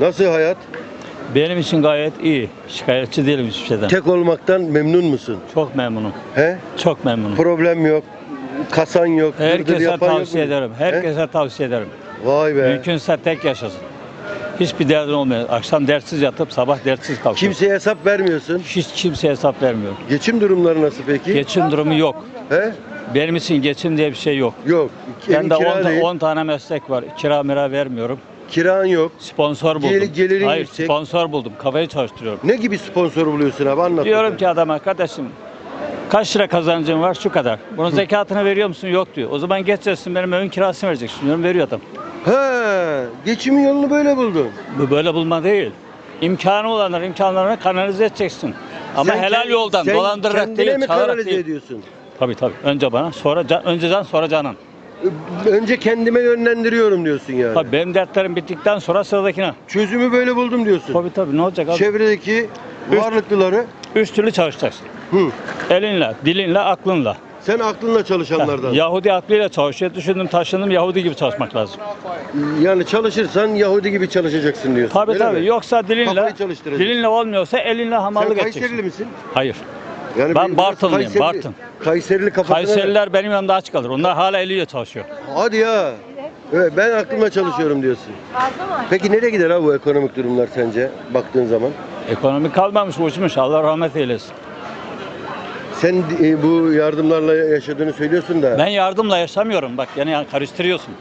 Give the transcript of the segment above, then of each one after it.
Nasıl hayat? Benim için gayet iyi. Şikayetçi değilim hiçbir şeyden. Tek olmaktan memnun musun? Çok memnunum. He? Çok memnunum. Problem yok. Kasan yok. dırdır Herkese yapan yok tavsiye mu? ederim. He? Herkese tavsiye ederim. Vay be. Mümkünse tek yaşasın. Hiçbir derdin olmuyor. Akşam dertsiz yatıp sabah dertsiz kalkıyor. Kimseye hesap vermiyorsun. Hiç kimseye hesap vermiyor. Geçim durumları nasıl peki? Geçim durumu yok. He? Benim için geçim diye bir şey yok. Yok. Evin Bende kira 10 değil. tane meslek var. Kira mira vermiyorum. Kiran yok. Sponsor buldum. Gel- gelirin Hayır yüksek. sponsor buldum. Kafayı çalıştırıyorum. Ne gibi sponsor buluyorsun abi anlat. Diyorum bakalım. ki adama kardeşim kaç lira kazancın var şu kadar. Bunun zekatını veriyor musun? Yok diyor. O zaman geçeceksin benim evin kirasını vereceksin diyorum. Veriyor adam. He, geçimin yolunu böyle buldun. Bu böyle bulma değil. İmkanı olanlar imkanlarını kanalize edeceksin. Ama Sen helal kend- yoldan sen dolandırarak kendine değil, mi çalarak kanalize değil. ediyorsun? Tabii tabii. Önce bana, sonra can, önce can, sonra canan. Önce kendime yönlendiriyorum diyorsun yani. Tabii benim dertlerim bittikten sonra sıradakine. Çözümü böyle buldum diyorsun. Tabii tabii ne olacak abi? Çevredeki Üst- varlıklıları Üç türlü çalışacaksın. hı, Elinle, dilinle, aklınla. sen aklınla çalışanlardan. Yahudi aklıyla çalışıyor. Düşündüm taşındım Yahudi gibi çalışmak lazım. Yani çalışırsan Yahudi gibi çalışacaksın diyorsun. Tabii öyle tabii. mi? Yoksa dilinle, Kafayı çalıştıracaksın. dilinle olmuyorsa elinle Sen hamallık Kayserili edeceksin. misin? Hayır. Yani Ben bir- Bartınlıyım, Kayserili- Bartın. Kayserili kafasına... Kayseriler benim yanımda aç kalır. Onlar hala eliyle çalışıyor. Hadi ya. Evet, ben aklımla çalışıyorum diyorsun. Peki nereye gider abi bu ekonomik durumlar sence baktığın zaman? Ekonomi kalmamış, uçmuş. Allah rahmet eylesin. Sen e, bu yardımlarla yaşadığını söylüyorsun da. Ben yardımla yaşamıyorum. Bak yani, karıştırıyorsun.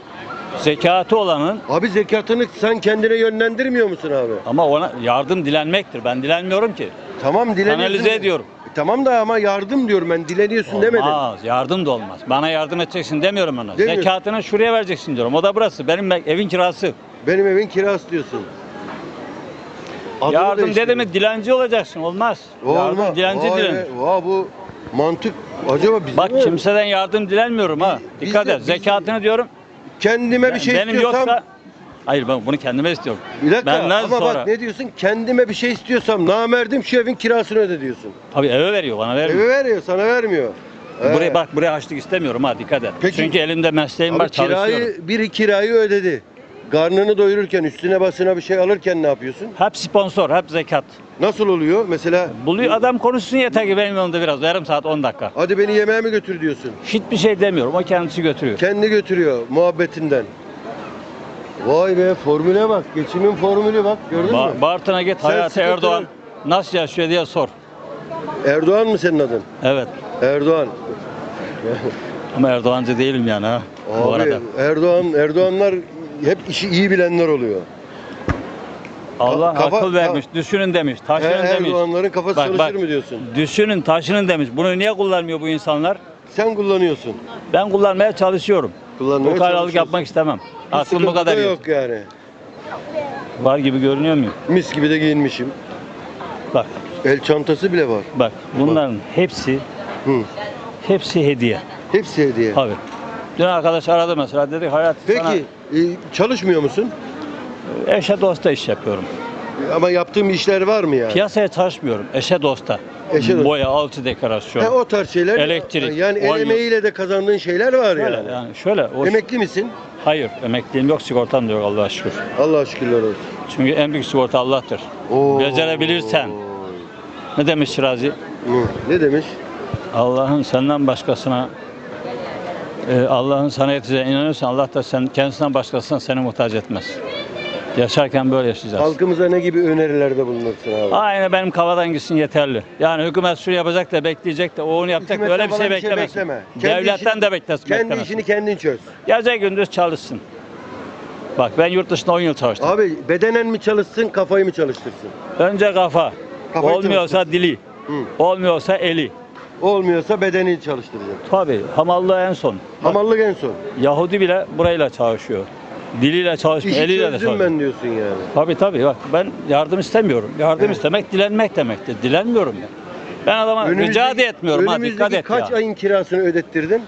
Zekatı olanın Abi zekatını sen kendine yönlendirmiyor musun abi? ama ona yardım dilenmektir. Ben dilenmiyorum ki. Tamam dileniyorsun. Kanalize ediyorum. Tamam da ama yardım diyorum ben dileniyorsun demedim. Olmaz. Yardım da olmaz. Bana yardım edeceksin demiyorum ona. Demiyorsun. Zekatını şuraya vereceksin diyorum. O da burası. Benim evin kirası. Benim evin kirası diyorsun. Adını yardım dedi mi dilenci olacaksın. Olmaz. Yardım Olmaz. dilenci Vay dilen. be, vay bu mantık acaba bize Bak mi? kimseden yardım dilenmiyorum ha. Biz- Dikkat biz et. biz Zekatını diyorum. Kendime bir şey benim istiyorsam yoksa Hayır ben bunu kendime istiyorum. bir dakika Benden ama sonra. bak ne diyorsun? Kendime bir şey istiyorsam namerdim şu evin kirasını öde diyorsun. Tabii eve veriyor bana vermiyor. Eve veriyor sana vermiyor. Buraya He. bak buraya açlık istemiyorum ha dikkat et. Peki- Çünkü elimde mesleğim Abi var çalışıyorum. kirayı, biri kirayı ödedi. Karnını doyururken üstüne basına bir şey alırken ne yapıyorsun? Hep sponsor, hep zekat. Nasıl oluyor? Mesela Buluyor adam konuşsun yeter ki benim yanımda biraz. Yarım saat 10 dakika. hadi beni yemeğe mi götür diyorsun. Hiçbir şey demiyorum. O kendisi götürüyor. Kendi götürüyor muhabbetinden. Vay be formüle bak. Geçimin formülü bak. Gördün Ba- mü? Bartın'a git Sen Hayati sıkıntını- Erdoğan nasıl yaşıyor diye sor. Erdoğan mı senin adın? Evet. Erdoğan. Ama Erdoğancı değilim yani ha. Bu Abi arada. Erdoğan, Erdoğanlar hep işi iyi bilenler oluyor. Allah kafa- akıl vermiş. Düşünün demiş. Taşının He, demiş. Erdoğanların kafası Bak, çalışır bak. mı diyorsun? Düşünün taşının demiş. Bunu niye kullanmıyor bu insanlar? Sen kullanıyorsun. Ben kullanmaya çalışıyorum. Kullanmaya Bu çalışıyorsun. yapmak istemem. Aklım bu kadar da yok. yok yani. Var gibi görünüyor muyum? Mis gibi de giyinmişim. Bak, El çantası bile var. bak. Bunların hepsi Hı. hepsi hediye. Hepsi hediye. Tabii. Dün arkadaş aradı mesela dedi hayat sana Peki e, çalışmıyor musun? eşe dosta iş yapıyorum. Ama yaptığım işler var mı yani? Piyasaya çalışmıyorum. Eşe dosta. Eşe dosta. Boya, alçı dekorasyon. He, o tarz şeyler. Elektrik, Yani el emeğiyle de kazandığın şeyler var Şöyle, yani. yani şöyle. O, Emekli misin? Hayır, emekliliğim yok, sigortam da yok Allah'a şükür. Allah'a şükürler olsun. Çünkü en büyük sigorta Allah'tır. Oo. Becerebilirsen. Ne demiş Şirazi? Hı, Ne demiş? Allah'ın senden başkasına e, Allah'ın sana yeteceğine inanıyorsan Allah da sen kendisinden başkasına seni muhtaç etmez. Yaşarken böyle yaşayacağız. Halkımıza ne gibi önerilerde bulunursun abi? Aynı benim kafadan gitsin yeterli. Yani hükümet şunu yapacak da bekleyecek de o onu yapacak Hükümetten öyle bir şey falan bir şey bekleme. Kendi Devletten işini- de beklesin. Kendi beklemesin. işini kendin çöz. Gece gündüz çalışsın. Bak ben yurt dışında 10 yıl çalıştım. Abi bedenen mi çalışsın, kafayı mı çalıştırsın? Önce kafa. Kafayı Olmuyorsa dili. Hı. Olmuyorsa eli. Olmuyorsa bedeni çalıştıracaksın. Tabii hamallığı en son. Hamallık en son. Yahudi bile burayla çalışıyor. Diliyle çalışmıyor, İşi eliyle de çözdüm çalışıyor. ben diyorsun yani. Tabii tabii bak ben yardım istemiyorum. Yardım Evet. istemek dilenmek demektir. Dilenmiyorum ben. Ben adama rica da etmiyorum ha önümüzdeki dikkat et kaç ya. ayın kirasını ödettirdin?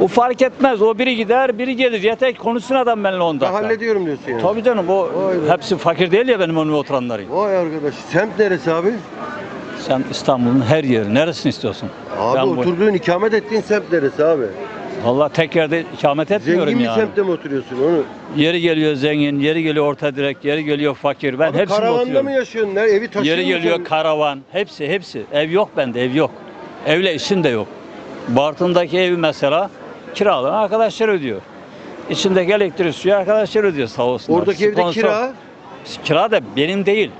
O fark etmez. O biri gider, biri gelir. Yeter ki konuşsun adam benimle 10 Ben dakika. hallediyorum diyorsun yani. Tabii canım o Vay be. hepsi fakir değil ya benim önüme oturanların. Vay arkadaş. Semt neresi abi? Sen İstanbul'un her yeri neresini istiyorsun? Abi Ben bu- oturduğun, ikamet ettiğin semt neresi abi? Allah tek yerde ikamet etmiyorum Zengin bir yani. semtte mi oturuyorsun onu? Yeri geliyor zengin, yeri geliyor orta direk, yeri geliyor fakir. Ben Abi hepsini karavanda oturuyorum. mı yaşıyorsun? Nerede? Evi taşıyor Yeri musun? geliyor karavan, hepsi hepsi. Ev yok bende, ev yok. Evle işin de yok. Bartın'daki evi mesela kiralı arkadaşlar ödüyor. İçindeki elektrik suyu arkadaşlar ödüyor sağ olsunlar. Oradaki evde Sponsor. kira. Kira da benim değil.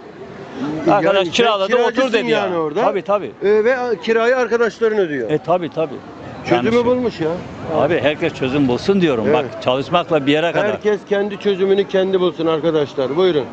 Arkadaş sen kiraladı otur kiracısın dedi yani yani. orada. Tabii tabii. Ee, ve kirayı arkadaşların ödüyor. E tabii tabii. Çözümü Yani- bulmuş ya. Abi herkes çözüm bulsun diyorum. Evet. Bak çalışmakla bir yere kadar. Herkes kendi çözümünü kendi bulsun arkadaşlar. Buyurun.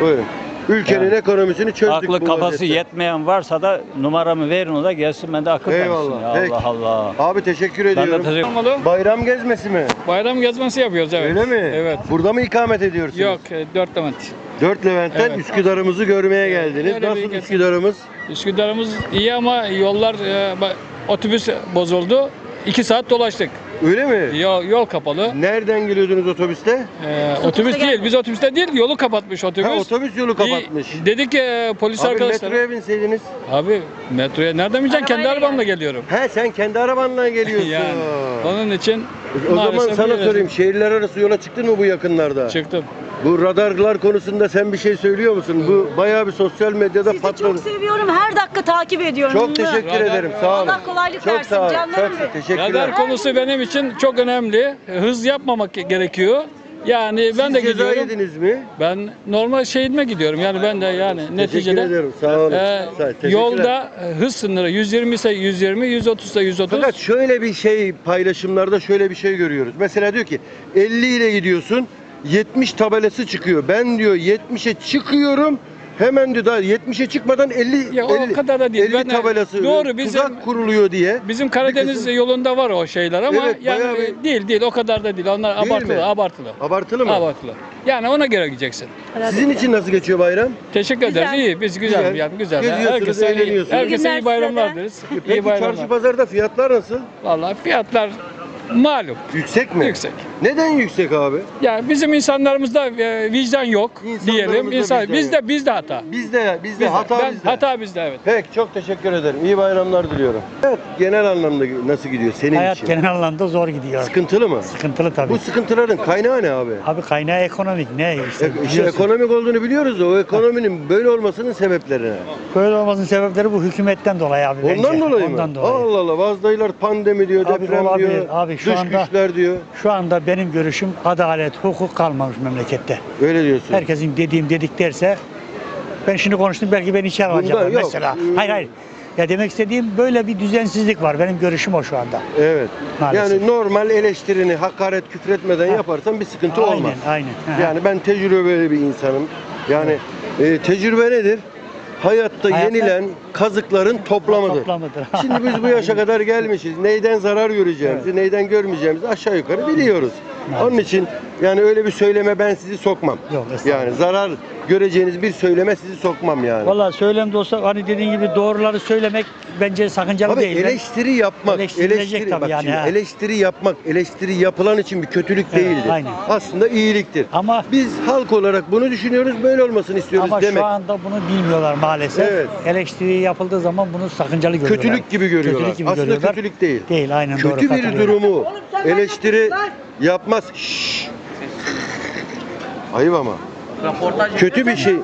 Buyurun. Ülkenin Yani. ekonomisini çözdük Aklı bu kafası vaziyette. yetmeyen varsa da numaramı verin o da gelsin ben de akıl Eyvallah, ya. peki. Allah Allah. Abi teşekkür Ben de ediyorum. teşekkür Olmalı. Bayram gezmesi mi? Bayram gezmesi yapıyoruz evet. Öyle mi? Evet. Burada mı ikamet ediyorsunuz? Yok, e, dört Levent. Dört Levent'ten Evet. Üsküdar'ımızı görmeye geldiniz. öyle bir Nasıl gezi. Üsküdar'ımız? Üsküdar'ımız iyi ama yollar, e, ba- otobüs bozuldu. İki saat dolaştık. Öyle mi? Yol, yol kapalı. Nereden geliyordunuz otobüste? E, otobüs değil, biz otobüste değil, yolu kapatmış otobüs. Ha, otobüs yolu kapatmış. İyi, dedik ki e, polis Abi arkadaşlar. metroya binseydiniz. Abi metroya nereden bineceksin? Kendi Arabayla arabamla geliyorum. He sen kendi arabanla geliyorsun. Yani onun için o zaman maalesef sana böyle sorayım. Şehirler arası yola çıktın mı bu yakınlarda? Çıktım. Bu radarlar konusunda sen bir şey söylüyor musun? Bu bayağı bir sosyal medyada Sizi patladı. çok seviyorum. Her dakika takip ediyorum. Çok teşekkür Radar- ederim. Sağ olun. Allah kolaylık Çok versin sağ olun. canlarım Çok benim. teşekkürler. Radar konusu benim için çok önemli. Hız yapmamak gerekiyor. Yani ben Siz de ceza gidiyorum. yediniz mi? Ben normal şehitme gidiyorum. Yani ben de yani Teşekkür neticede ederim. Sağ olun. e, Sağ- teşekkürler. yolda e, hız sınırı 120 ise 120, 130 ise 130. Fakat şöyle bir şey paylaşımlarda şöyle bir şey görüyoruz. Mesela diyor ki 50 ile gidiyorsun 70 tabelası çıkıyor. Ben diyor 70'e çıkıyorum. Hemen diyor daha 70'e çıkmadan 50 Ya o 50, kadar da değil. 50 Ben- tabelası Doğru, bizim- tuzak kuruluyor diye. Bizim Karadeniz kısım- yolunda var o şeyler ama Evet, yani bir- e, değil değil o kadar da değil. Onlar Değil abartılı, mi? abartılı. Abartılı mı? Abartılı. Yani ona göre gideceksin. Sizin için nasıl geçiyor bayram? Teşekkür Güzel. ederiz. İyi, biz güzel, Güzel. yani güzel. Herkese, eğleniyorsunuz. herkese İyi bayramlar deriz. Peki iyi bayramlar. çarşı pazarda fiyatlar nasıl? Vallahi fiyatlar malum Yüksek mi? yüksek. Neden yüksek abi? Yani bizim insanlarımızda e, vicdan yok İnsanlarımızda diyelim. İnsan, vicdan bizde bizde hata. Bizde bizde Bizde. hata Ben- bizde. Hata bizde evet. Peki çok teşekkür ederim. İyi bayramlar diliyorum. Evet genel anlamda nasıl gidiyor senin Hayat için? genel anlamda zor gidiyor. Sıkıntılı mı? Sıkıntılı tabii. Bu sıkıntıların kaynağı ne abi? Abi kaynağı ekonomik ne işte, E, işte biliyorsun. ekonomik olduğunu biliyoruz da o ekonominin böyle olmasının sebepleri ne? Böyle olmasının sebepleri bu hükümetten dolayı abi bence. Ondan dolayı mı? Ondan dolayı. Allah Allah bazı dayılar pandemi diyor, Abi deprem olabilir. diyor, Abi şu dış anda- güçler diyor. Şu anda benim görüşüm adalet, hukuk kalmamış memlekette. Öyle diyorsun. Herkesin dediğim dedik derse ben şimdi konuştum belki beni içeri Bunda alacaklar yok. mesela. Hmm. Hayır hayır. Ya demek istediğim böyle bir düzensizlik var. Benim görüşüm o şu anda. Evet. Maalesef. Yani normal eleştirini hakaret küfretmeden Ha. yaparsan bir sıkıntı aynen, olmaz. aynen. Hı. Yani ben tecrübeli bir insanım. Yani e, tecrübe nedir? Hayatta, Hayatta- yenilen kazıkların toplamıdır. Toplamıdır. Şimdi biz bu yaşa kadar gelmişiz. Neyden zarar göreceğimizi, neyden görmeyeceğimizi aşağı yukarı biliyoruz. Onun için yani öyle bir söyleme ben sizi sokmam. Yok, estağfurullah. Yani zarar göreceğiniz bir söyleme sizi sokmam yani. Vallahi söylemde olsa hani dediğin gibi doğruları söylemek bence sakıncalı Abi değil. Eleştiri yapmak, Eleştirilecek eleştiri, tabii bak yani, şimdi ha. eleştiri yapmak, eleştiri yapılan için bir kötülük Evet, değildir. aynen. Aslında iyiliktir. Ama Biz halk olarak bunu düşünüyoruz, böyle olmasını istiyoruz Ama demek. şu anda bunu bilmiyorlar maalesef. Evet. Eleştiri yapıldığı zaman bunu sakıncalı görüyorlar. Kötülük gibi görüyorlar. Kötülük gibi Aslında görüyorlar. kötülük değil. Değil aynen doğru. Kötü bir katılıyorum. durumu eleştiri yapmaz. Şşş. Ayıp ama. Kötü bir şey,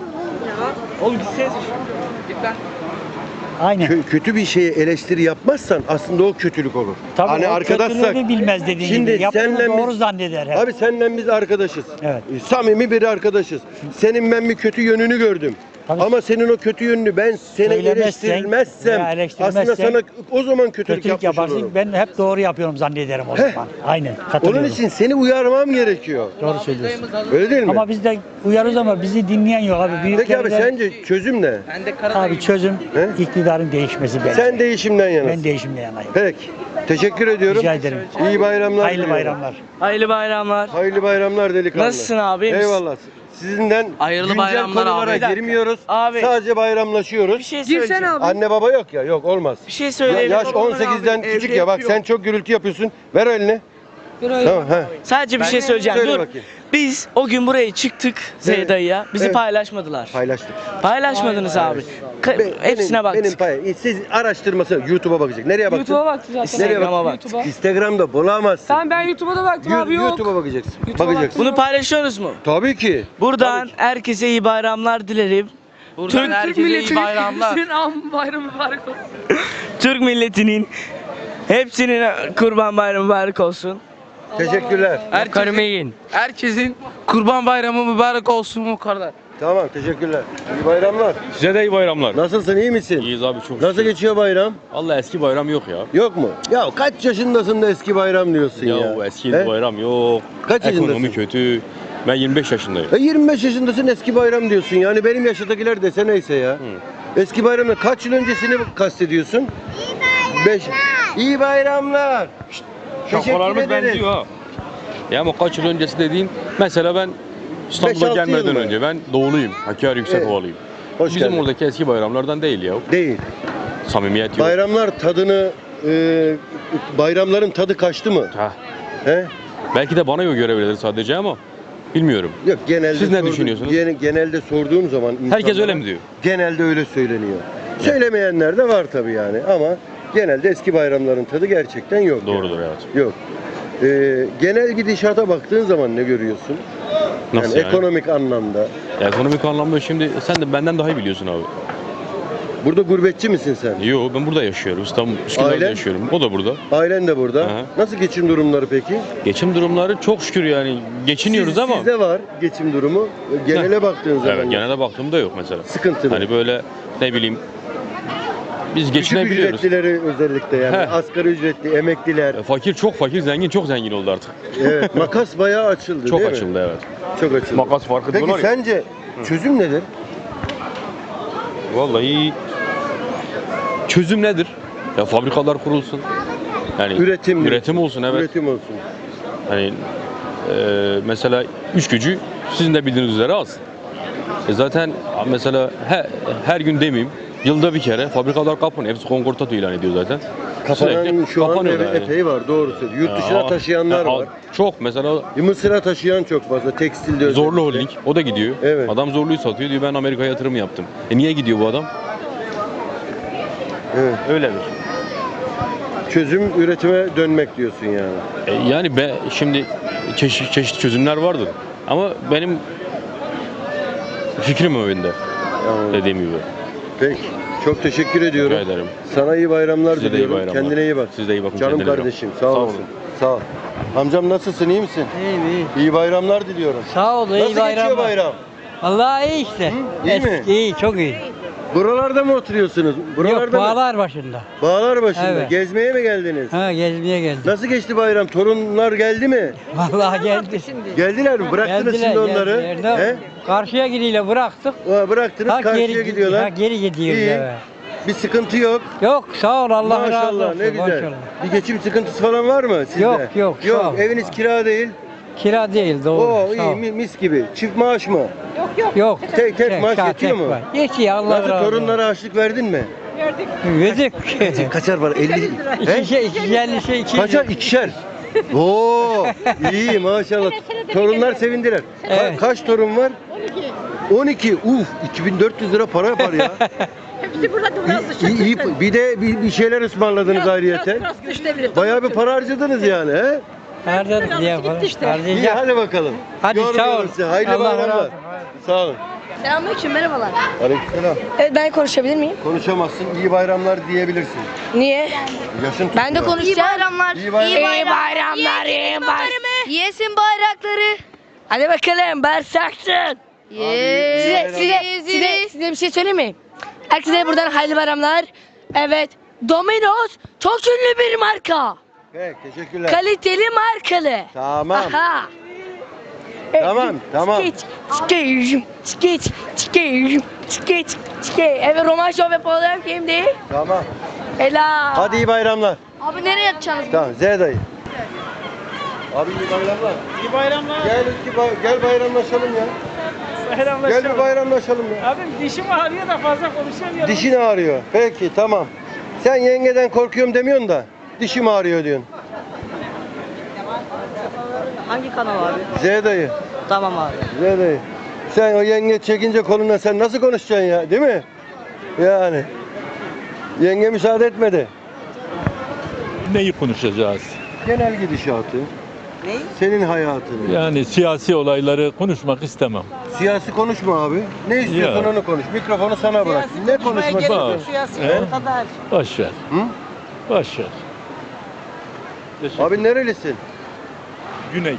Aynen. kö- kötü bir şeye eleştiri yapmazsan aslında o kötülük olur. Tabii hani o arkadaşsak bilmez dediğin Şimdi gibi. Yaptığını senle doğru biz- zanneder hep. Abi senle biz arkadaşız. Evet. E, Samimi bir arkadaşız. Senin ben bir kötü yönünü gördüm. Tabii. Ama senin o kötü yönünü ben seni Söylemezsen eleştirmezsem veya eleştirmezsen aslında sana o zaman kötülük, Kötülük yapmış yaparsın. olurum. Ben hep doğru yapıyorum zannederim o Heh. zaman. Aynen. Katılıyorum. Onun için seni uyarmam gerekiyor. Doğru söylüyorsun. Öyle değil mi? Ama biz de uyarız ama bizi dinleyen yok abi. Peki abi sence çözüm ne? Abi çözüm He? iktidarın değişmesi bence. Sen değişimden yanasın. Ben değişimle yanayım. Peki. Teşekkür ediyorum. Rica ederim. İyi bayramlar. Hayırlı diliyorum. bayramlar. Hayırlı bayramlar. Hayırlı bayramlar delikanlı. Nasılsın abi? Eyvallah. Sizinden Hayırlı güncel bayramlar abi. konulara dakika. girmiyoruz. Abi. Sadece bayramlaşıyoruz. Bir şey söyleyeceğim. Anne baba yok ya yok olmaz. Bir şey Ya, söyleyelim. yaş 18'den küçük ya bak sen çok gürültü yapıyorsun. Ver elini. Tamam he. Sadece bir şey söyleyeceğim. Söyle Dur. bakayım. Biz o gün buraya çıktık Zeyda'ya. Bizi Evet. paylaşmadılar. Paylaştık. Paylaşmadınız abi. Ka- Be- hepsine benim, baktık. Benim pay siz araştırması YouTube'a bakacak. Nereye bakacaksın? YouTube'a baktım zaten. Nereye Instagram'a bak? baktık. YouTube'a. Instagram'da bulamazsın. Tamam ben YouTube'a da baktım Yu- abi yok. YouTube'a bakacaksın. YouTube'a bakacaksın. Bunu paylaşıyoruz mu? Tabii ki. Buradan Tabii ki. herkese iyi bayramlar dilerim. Buradan Türk herkese iyi milletinin bayramlar. am bayramı mübarek olsun. Türk milletinin hepsinin kurban bayramı mübarek olsun. Teşekkürler. Herkesin, herkesin kurban bayramı mübarek olsun o kadar. Tamam teşekkürler. İyi bayramlar. Size de iyi bayramlar. Nasılsın iyi misin? İyiyiz abi çok Nasıl şükür. geçiyor bayram? Allah eski bayram yok ya. Yok mu? Ya kaç yaşındasın da eski bayram diyorsun ya? Ya, eski He? bayram yok. Kaç Ekonomi yaşındasın? kötü. Ben 25 yaşındayım. E 25 yaşındasın eski bayram diyorsun. Yani benim yaşındakiler dese neyse ya. Eski bayramda kaç yıl öncesini kastediyorsun? İyi bayramlar. İyi bayramlar. Şşt, Teşekkür Şakalarımız ederiz. benziyor ha. Ya ama kaç yıl öncesi dediğin mesela ben Beş, İstanbul'a altı yıl gelmeden mı? önce ben doğuluyum. Hakkari Yüksekovalıyım. Hoş Bizim geldin. oradaki eski bayramlardan değil ya. Değil. Samimiyet yok. Bayramlar tadını e, bayramların tadı kaçtı mı? Ha. He? Belki de bana göre verilir sadece ama bilmiyorum. Yok genelde Siz ne sorduğum- düşünüyorsunuz? gene- genelde sorduğum zaman Herkes insanlara öyle mi diyor? Genelde öyle söyleniyor. Söylemeyenler de var tabii yani ama genelde eski bayramların tadı gerçekten yok. Doğrudur evet. Yok. Ee, genel gidişata baktığın zaman ne görüyorsun? Nasıl yani, yani? ekonomik anlamda. Ya Ekonomik anlamda şimdi sen de benden daha iyi biliyorsun abi. Burada gurbetçi misin sen? Yo ben burada yaşıyorum. İstanbul Üsküdar'da Ailen? yaşıyorum. O da burada. Ailen de burada. Aha. Nasıl geçim durumları peki? Geçim durumları çok şükür yani geçiniyoruz Siz- ama. Sizde var geçim durumu. Genele baktığın zaman. Evet genelde baktığımda yok mesela. Sıkıntılı. Hani böyle ne bileyim biz Küçük geçinebiliyoruz. ücretlileri özellikle yani. Heh. Asgari ücretli, emekliler. E, Fakir çok fakir, zengin çok zengin oldu artık. evet, makas bayağı açıldı Çok değil mi? açıldı evet. Çok açıldı. Makas farkı Peki diyorlar ya. sence çözüm nedir? Vallahi çözüm nedir? Ya fabrikalar kurulsun. Yani Üretim. üretim olsun evet. Üretim olsun. Hani e, mesela üç gücü sizin de bildiğiniz üzere az. E zaten mesela her, her gün demeyeyim yılda bir kere fabrikalar kapanıyor. Hepsi konkordato ilan ediyor zaten. Kapanan şu an kapanıyor eve- yani. epey var doğru söylüyor. Yurt dışına Ya, taşıyanlar ya, var. Çok mesela Mısır'a taşıyan çok fazla. Tekstilde özellikle. Zorlu Holding o da gidiyor. Evet. Adam Zorlu'yu satıyor diyor ben Amerika'ya yatırım yaptım. E niye gidiyor bu adam? Evet. Öyledir. Çözüm üretime dönmek diyorsun yani. E yani be şimdi çeşit çeşitli çözümler vardır. Ama benim fikrim o yönde Anladım. dediğim gibi. Peki. Çok teşekkür ediyorum. Rica ederim. Sana iyi bayramlar Size de iyi diliyorum. bayramlar. Kendine iyi bak. Siz de iyi bakın Canım kendinize. kardeşim sağ Sağ olasın. olun. Sağ ol. Amcam nasılsın iyi misin? İyi iyi. İyi bayramlar diliyorum. Sağ ol iyi Nasıl bayram. geçiyor bayram? Allah iyi işte. İyi mi? Eski, iyi çok iyi. Buralarda mı oturuyorsunuz? Buralarda Yok mı? bağlar başında. Bağlar başında. Evet. Gezmeye mi geldiniz? Ha gezmeye geldim. Nasıl geçti bayram? Torunlar geldi mi? Vallahi geldi. Geldiler mi? Bıraktınız Geldiler, şimdi onları. geldiler. He? Karşıya gidiyle bıraktık. O, Bıraktınız Ha, karşıya geri, gidiyorlar. Ha, geri gidiyoruz İyi. evet. Bir sıkıntı yok. Yok sağ ol Allah razı maşallah olsun. ne güzel. maşallah. Bir geçim sıkıntısı falan var mı sizde? Yok, yok, sağ Yok. ol. Eviniz kira değil. Kira değil doğru. Oo sağ iyi ol. mi- mis gibi. Çift maaş mı? Yok. Tek tek maaş sağ- yetiyor tek mu? var. Yetiyor Allah Nasıl razı olsun. torunlara harçlık verdin mi? Verdik. Kaçar var? 50. İki şey, iki yerli şey, iki Kaçar? İkişer. Oo, iyi maşallah. Torunlar sevindiler. Ka- Evet. kaç torun var? 12. 12. Uf, 2400 lira para yapar ya. Hepsi burada burası İyi, iyi, bir de bir, bir şeyler ısmarladınız ayrıyeten. Bayağı bir para harcadınız yani he? Harcadık diye falan. İyi Harcayacak. hadi bakalım. Hadi, sağ ol. sizi. Hayırlı Allah razı bayramlar. olsun. Sağ olun. Selamünaleyküm merhabalar. Aleykümselam. Evet ben konuşabilir miyim? Konuşamazsın. İyi bayramlar diyebilirsin. Niye? Yaşın Ben de konuşacağım. İyi bayramlar. İyi bayram- İyi bayramlar. İyi bayramlar. Yesin bayrakları. Hadi bakalım Bersaksın. Size, size, size, size bir şey söyleyeyim mi? Herkese buradan hayırlı bayramlar. Evet. Domino's çok ünlü bir marka. Peki, teşekkürler. Kaliteli markalı. Tamam. Aha. Tamam, tamam. Skeç, skeç, skeç, skeç, skeç, skeç. Evet roman şov yapalım şimdi. Tamam. Helal. Hadi iyi bayramlar. Abi nereye yatacaksınız? Tamam Z dayı. Abi iyi bayramlar. İyi bayramlar. Gel iki bay- gel bayramlaşalım ya. Gel bir bayramlaşalım ya. Abim dişim ağrıyor da fazla konuşamıyorum. Dişin ağrıyor. Peki tamam. Sen yengeden korkuyorum demiyorsun da dişim ağrıyor diyorsun. Hangi kanal abi? Z dayı. Tamam abi. Z dayı. Sen o yenge çekince koluna sen nasıl konuşacaksın ya değil mi? Yani. Yenge müsaade etmedi. Neyi konuşacağız? Genel gidişatı. Neyi? Senin hayatını. Yani siyasi olayları konuşmak istemem. Siyasi konuşma abi. Ne istiyorsan Ya. onu konuş. Mikrofonu sana bırak. Ne konuşmak gerek yok. istiyorsun? Siyasi He? ortada. Boş ver. Hı? Boş ver. Abi nerelisin? Güney.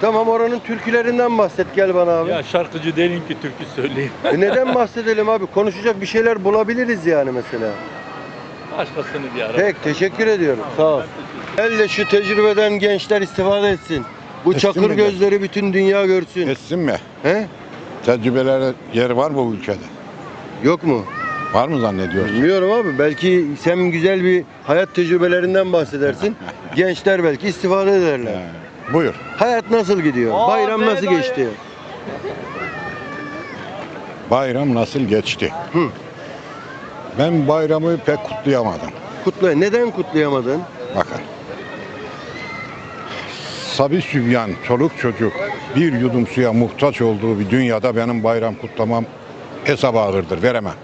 Tamam oranın türkülerinden bahset gel bana abi. Ya şarkıcı değilim ki türkü söyleyeyim. E neden bahsedelim abi? Konuşacak bir şeyler bulabiliriz yani mesela. Başkasını bir ara. Pek teşekkür ediyorum. Sağ ol. El de şu tecrübeden gençler istifade etsin. Bu Etsin çakır mi gözleri bütün dünya görsün. Etsin mi? He? Tecrübelere yer var mı bu ülkede? Yok mu? Var mı zannediyorsun? Bilmiyorum abi. Belki sen güzel bir hayat tecrübelerinden bahsedersin. Gençler belki istifade ederler. He, buyur. Hayat nasıl gidiyor? Bayram nasıl geçti? Bayram nasıl geçti? Hı. Ben bayramı pek kutlayamadım. Kutla. Neden kutlayamadın? Bakın. Sabi sübyan, çoluk çocuk bir yudum suya muhtaç olduğu bir dünyada benim bayram kutlamam hesap ağırdır. Veremem.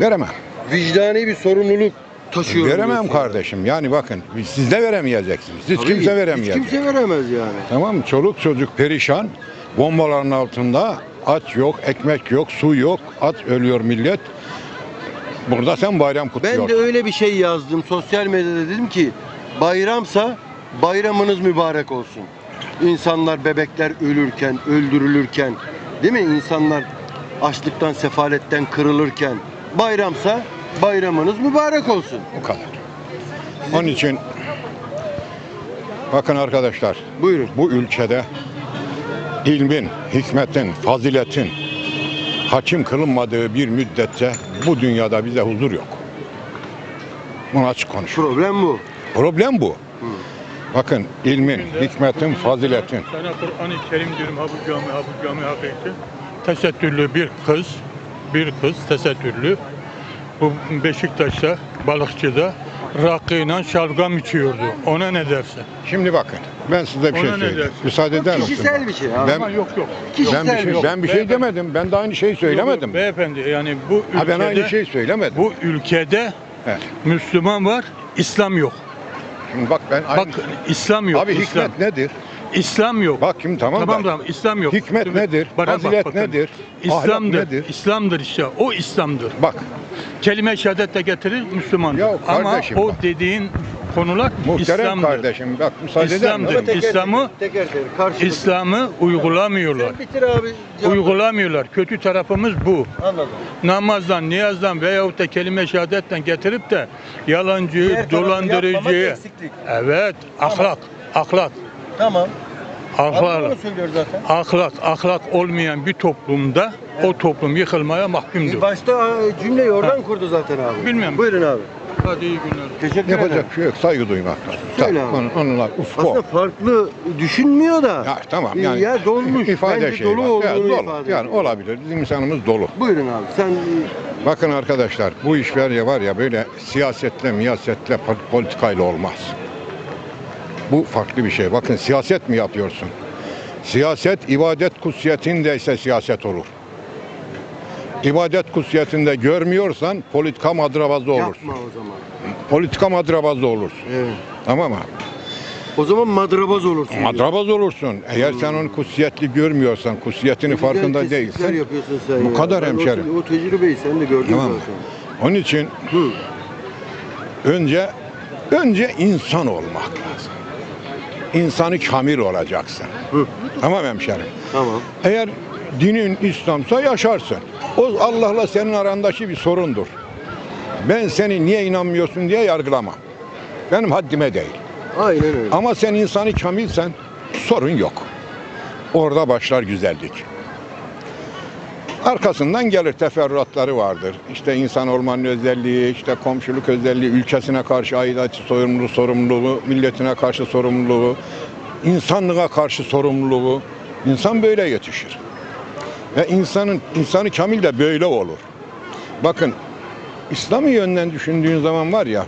Veremem. Vicdani bir sorumluluk taşıyorum. Veremem diyorsun. kardeşim. Yani bakın siz de veremeyeceksiniz. Hiç Tabii, kimse Hiç veremeyecek. kimse veremez yani. Tamam mı? Çoluk çocuk perişan. Bombaların altında aç yok, ekmek yok, su yok. Aç ölüyor millet. Burada sen bayram kutluyorsun. Ben de öyle bir şey yazdım sosyal medyada dedim ki bayramsa bayramınız mübarek olsun. İnsanlar bebekler ölürken, öldürülürken değil mi? İnsanlar açlıktan, sefaletten kırılırken bayramsa bayramınız mübarek olsun. O kadar. Onun için bakın arkadaşlar Buyurun. bu ülkede ilmin, hikmetin, faziletin hakim kılınmadığı bir müddetçe bu dünyada bize huzur yok. Bunu açık konuşuyorum. Problem bu. Problem bu. Bakın ilmin, hikmetin, faziletin. Sana Kur'an-ı Kerim diyorum ha bu cami, ha bu cami hakiki. Tesettürlü bir kız, bir kız tesettürlü. Bu Beşiktaş'ta, balıkçıda rakıyla şalgam içiyordu. Ona ne dersin? Şimdi bakın ben size bir şey Ona ne söyleyeyim. dersin? Müsaade eder misiniz? Kişisel bir şey abi. Ben- Ama yok yok. Ben Kişisel bir şey, bir ben bir şey Beyefendi. demedim. Ben de aynı şeyi söylemedim. Beyefendi yani bu ülkede, Ha ben aynı şeyi söylemedim. bu ülkede He. Müslüman var, İslam yok. Şimdi bak ben aynı... Bak İslam yok. Abi İslam. hikmet nedir? İslam yok. Bak şimdi tamam, Tamam da tamam İslam yok. hikmet Şimdi nedir? bana bak Fazilet bakın. nedir? İslam'dır. Ahlak nedir? İslam'dır işte. O İslam'dır. Bak Kelime şehadet de getirir Müslümandır. Ya Ama kardeşim o bak. dediğin konular muhterem İslam'dır. kardeşim bak müsaade eder İslam'dır. misin? Teker İslam'ı- teker, teker, karşılıklı. İslam'ı uygulamıyorlar. Sen bitir abi. cevap- Uygulamıyorlar. Kötü tarafımız bu. Anladım. Namazdan, niyazdan veyahut da kelime şehadetten getirip de yalancı, Diğer tarafı yapmamak dolandırıcı. eksiklik. Evet, ahlak, ahlak, Tamam. Ahlak. söylüyor zaten. Ahlak, ahlak olmayan bir toplumda o toplum yıkılmaya mahkumdur. E, Başta cümleyi oradan kurdu zaten abi. Bilmiyorum. Buyurun abi. Hadi iyi günler. Teşekkür ederim. Yapacak bir şey yok. Saygı duymak lazım. Söyle Tamam, abi. onun- Onunla ufko. Aslında farklı düşünmüyor da. Ya tamam E, yani ya dolmuş. ifade Bence şey dolu var. olduğunu Ya, dolu. ifade Yani ediyor. olabilir. Bizim insanımız dolu. Buyurun abi. Sen Bakın arkadaşlar bu işler ya var ya böyle siyasetle, miyasetle, pol- politikayla olmaz. Bu farklı bir şey. Bakın siyaset mi yapıyorsun? Siyaset ibadet kutsiyetindeyse siyaset olur. İbadet kutsiyetinde görmüyorsan politika madrabazı olursun. yapma o zaman. Politika madrabazı olursun. Evet. Tamam mı? O zaman madrabaz olursun. Madrabaz olursun. Eğer sen onu kutsiyetli görmüyorsan, kutsiyetini farkında değilsen. yapıyorsun sen Bu ya. kadar Ben o- hemşerim. O, tecrübeyi sen de gördün Tamam. zaten. Onun için Hı. önce önce insan olmak lazım. İnsanı kamil olacaksın. Hı. Tamam hemşerim. Tamam. Eğer dinin İslam'sa yaşarsın. O Allah'la senin arandaki bir sorundur. Ben seni niye inanmıyorsun diye yargılamam. Benim haddime değil. Aynen öyle. Ama sen insanı kamilsen sorun yok. Orada başlar güzellik. Arkasından gelir teferruatları vardır. İşte insan olmanın özelliği, işte komşuluk özelliği, ülkesine karşı aidatçı sorumluluğu, sorumluluğu, milletine karşı sorumluluğu, insanlığa karşı sorumluluğu. İnsan böyle yetişir. Ve insanın insanı kamil de böyle olur. Bakın İslami yönden düşündüğün zaman var ya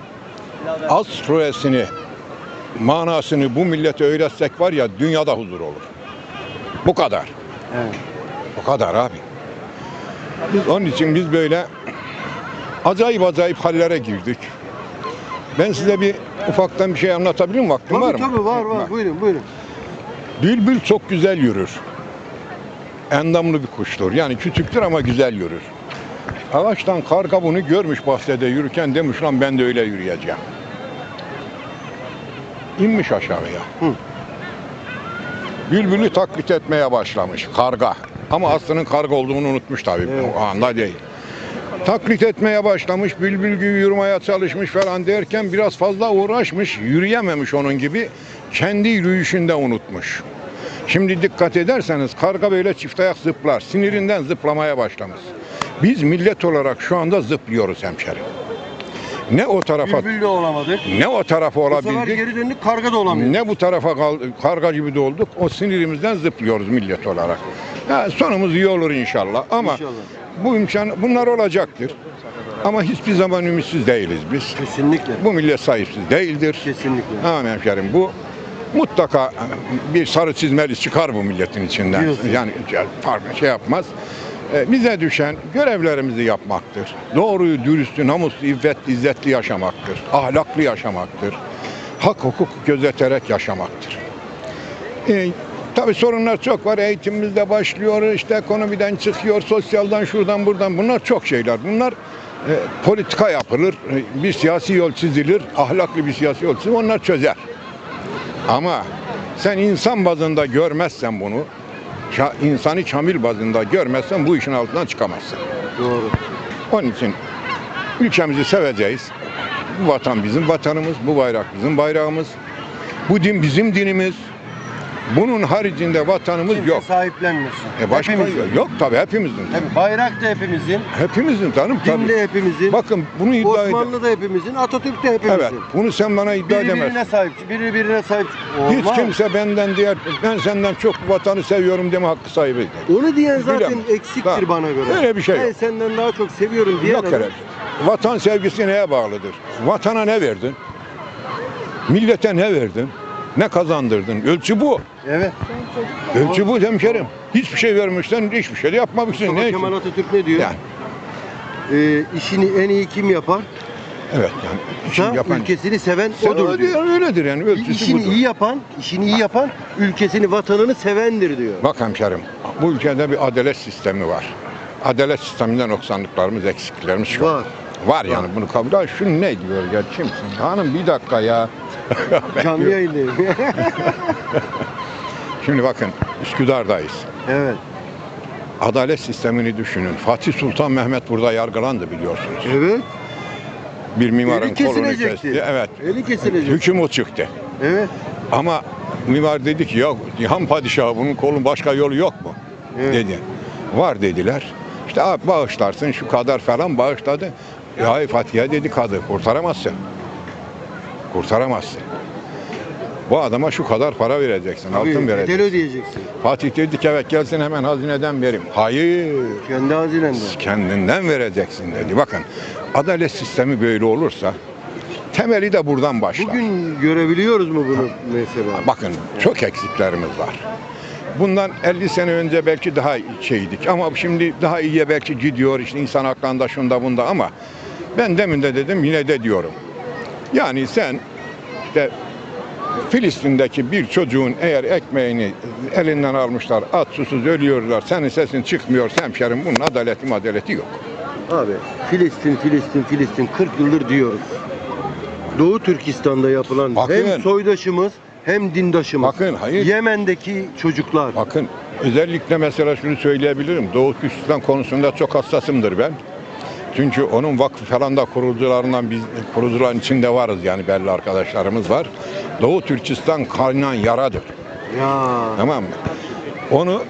Az suresini manasını bu millete öğretsek var ya dünyada huzur olur. Bu kadar. Evet. Bu kadar abi. Biz onun için biz böyle acayip acayip hallere girdik. Ben size bir ufaktan bir şey anlatabilir miyim? Vaktim var Tabii mı? tabii var var. Buyurun buyurun. Bülbül çok güzel yürür. Endamlı bir kuştur. Yani küçüktür ama güzel yürür. Ağaçtan karga bunu görmüş bahçede yürürken demiş lan ben de öyle yürüyeceğim. İnmiş aşağıya. Hı. Bülbülü taklit etmeye başlamış karga. Ama aslının karga olduğunu unutmuş tabii Evet. o anda değil. Taklit etmeye başlamış, bülbül gibi yürümeye çalışmış falan derken biraz fazla uğraşmış, yürüyememiş onun gibi. Kendi yürüyüşünde unutmuş. Şimdi dikkat ederseniz karga böyle çift ayak zıplar. Sinirinden zıplamaya başlamış. Biz millet olarak şu anda zıplıyoruz hemşerim. Ne o tarafa Bülbül de olamadık. ne o tarafa Bu sefer olabildik. geri döndük karga da olamıyor. Ne bu tarafa kal- karga gibi de olduk. O sinirimizden zıplıyoruz millet olarak. Ha, sonumuz iyi olur inşallah. Ama İnşallah. bu imkan bunlar olacaktır. Ama hiçbir zaman ümitsiz değiliz biz. Kesinlikle. Bu millet sahipsiz değildir. Kesinlikle. Tamam hemşerim bu mutlaka bir sarı çizmeli çıkar bu milletin içinden. Diyorsun. Yani farklı şey yapmaz. Ee, Bize düşen görevlerimizi yapmaktır. Doğruyu, dürüstü, namuslu, iffetli, izzetli yaşamaktır. Ahlaklı yaşamaktır. Hak hukuk gözeterek yaşamaktır. Ee, tabii sorunlar çok var. Eğitimimizde başlıyor, işte ekonomiden çıkıyor, sosyaldan şuradan buradan. Bunlar çok şeyler. Bunlar e, politika yapılır, e, bir siyasi yol çizilir, ahlaklı bir siyasi yol çizilir. Onlar çözer. Ama sen insan bazında görmezsen bunu, insani kamil bazında görmezsen bu işin altından çıkamazsın. Doğru. Onun için ülkemizi seveceğiz. Bu vatan bizim vatanımız, bu bayrak bizim bayrağımız. Bu din bizim dinimiz. Bunun haricinde vatanımız Kimse yok. sahiplenmesin. E başka Hepimizin. yok tabii hepimizin. Tabii bayrak da hepimizin, Hepimizin canım din tabii. de hepimizin, Bakın bunu iddia eder. Osmanlı da hepimizin, Atatürk de hepimizin. Evet. Bunu sen bana iddia Biri birine edemezsin. sahip, biri birine sahip. Hiç Olmaz. kimse benden diğer ben senden çok vatanı seviyorum deme hakkı sahibi değil. Onu diyen zaten Bilemem. eksiktir Ha, bana göre. öyle bir şey Ben yok. senden daha çok seviyorum diyen Yok adam- öyle. Vatan sevgisi neye bağlıdır? Vatana ne verdin? Millete ne verdin? Ne kazandırdın? Ölçü bu. Evet. Ölçü bu hemşerim. Hiçbir şey vermişsen hiçbir şey de yapmamışsın. Mustafa Ne Kemal? Atatürk ne diyor? Yani. Ee, işini en iyi kim yapar? Evet yani. işi Sa yapan. ülkesini seven Sen odur diyor. öyle- Öyledir yani. Ölçüsü İşini budur. iyi yapan, işini iyi yapan ülkesini, vatanını sevendir diyor. Bak hemşerim. Bu ülkede bir adalet sistemi var. Adalet sisteminden noksanlıklarımız, eksikliklerimiz çok. Var. Var yani bunu kabul et. Şunu ne diyor ya kimsin? Hanım bir dakika ya. Canlı yayındayım. Şimdi bakın Üsküdar'dayız. evet. Adalet sistemini düşünün. Fatih Sultan Mehmet burada yargılandı biliyorsunuz. Evet. Bir mimarın Eli kolunu kesilecekti. kesti. Evet. Eli kesilecek. Hüküm o çıktı. Evet. Ama mimar dedi ki yok Cihan Padişahı bunun kolun başka yolu yok mu? Evet. Dedi. Var dediler. İşte abi bağışlarsın şu kadar falan bağışladı. Ya Fatih'e dedi kadı kurtaramazsın. Kurtaramazsın. Bu adama şu kadar para vereceksin, altın Tabii, vereceksin. bedel ödeyeceksin. Fatih dedi ki evet gelsin hemen hazineden vereyim. Hayır. Kendi hazinende. kendinden vereceksin dedi. Bakın adalet sistemi böyle olursa temeli de buradan başlar. Bugün görebiliyoruz mu bunu mesela? Bakın çok eksiklerimiz var. Bundan 50 sene önce belki daha şeydik ama şimdi daha iyiye belki gidiyor işte insan haklarında şunda bunda ama ben demin de dedim yine de diyorum. Yani sen işte Filistin'deki bir çocuğun eğer ekmeğini elinden almışlar, at susuz ölüyorlar, senin sesin çıkmıyor hemşerim bunun adaleti madaleti yok. Abi Filistin, Filistin, Filistin 40 yıldır diyoruz. Doğu Türkistan'da yapılan Bakın. hem soydaşımız hem dindaşımız. Bakın hayır. Yemen'deki çocuklar. Bakın özellikle mesela şunu söyleyebilirim. Doğu Türkistan konusunda çok hassasımdır ben. Çünkü onun vakfı falan da kurucularından biz kurucuların içinde varız yani belli arkadaşlarımız var. Doğu Türkistan kaynayan yaradır. Ya. Tamam mı? Onu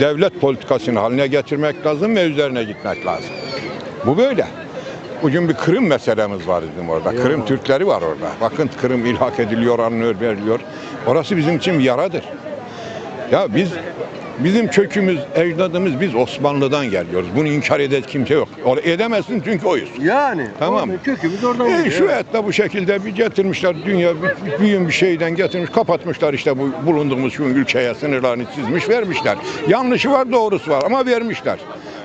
devlet politikasının haline getirmek lazım ve üzerine gitmek lazım. Bu böyle. Bugün bir Kırım meselemiz var bizim orada. Ya. Kırım Türkleri var orada. Bakın Kırım ilhak ediliyor, alınıyor, veriliyor. Orası bizim için bir yaradır. Ya biz bizim kökümüz, ecdadımız biz Osmanlı'dan geliyoruz. Bunu inkar eden kimse yok. O- Edemezsin çünkü oyuz. Yani. Tamam. orada Kökümüz oradan E, şu et de bu şekilde bir getirmişler dünya bir, büyün bir şeyden getirmiş kapatmışlar işte bu bulunduğumuz şu ülkeye sınırlarını çizmiş vermişler. Yanlışı var doğrusu var ama vermişler.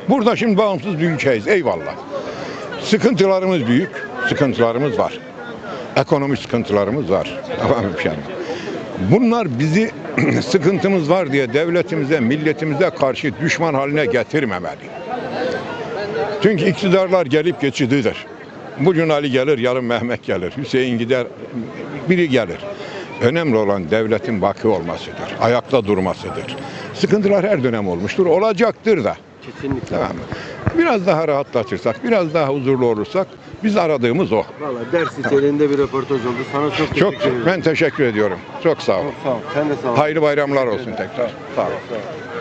Burada şimdi bağımsız bir ülkeyiz eyvallah. Sıkıntılarımız büyük, sıkıntılarımız var. Ekonomik sıkıntılarımız var. Tamam yani? Bunlar bizi sıkıntımız var diye devletimize, milletimize karşı düşman haline getirmemeli. Çünkü iktidarlar gelip geçicidir. Bugün Ali gelir, yarın Mehmet gelir, Hüseyin gider, biri gelir. Önemli olan devletin baki olmasıdır, ayakta durmasıdır. Sıkıntılar her dönem olmuştur, olacaktır da. Kesinlikle. Tamam mı? Biraz daha rahatlatırsak, biraz daha huzurlu olursak biz aradığımız o. Valla dersi senin bir röportaj oldu. Sana çok teşekkür Çok ederim. ben teşekkür ediyorum. Çok sağ ol. Çok sağ ol. Sen de sağ ol. Hayırlı bayramlar olsun tekrar. Sağ ol. Sağ ol.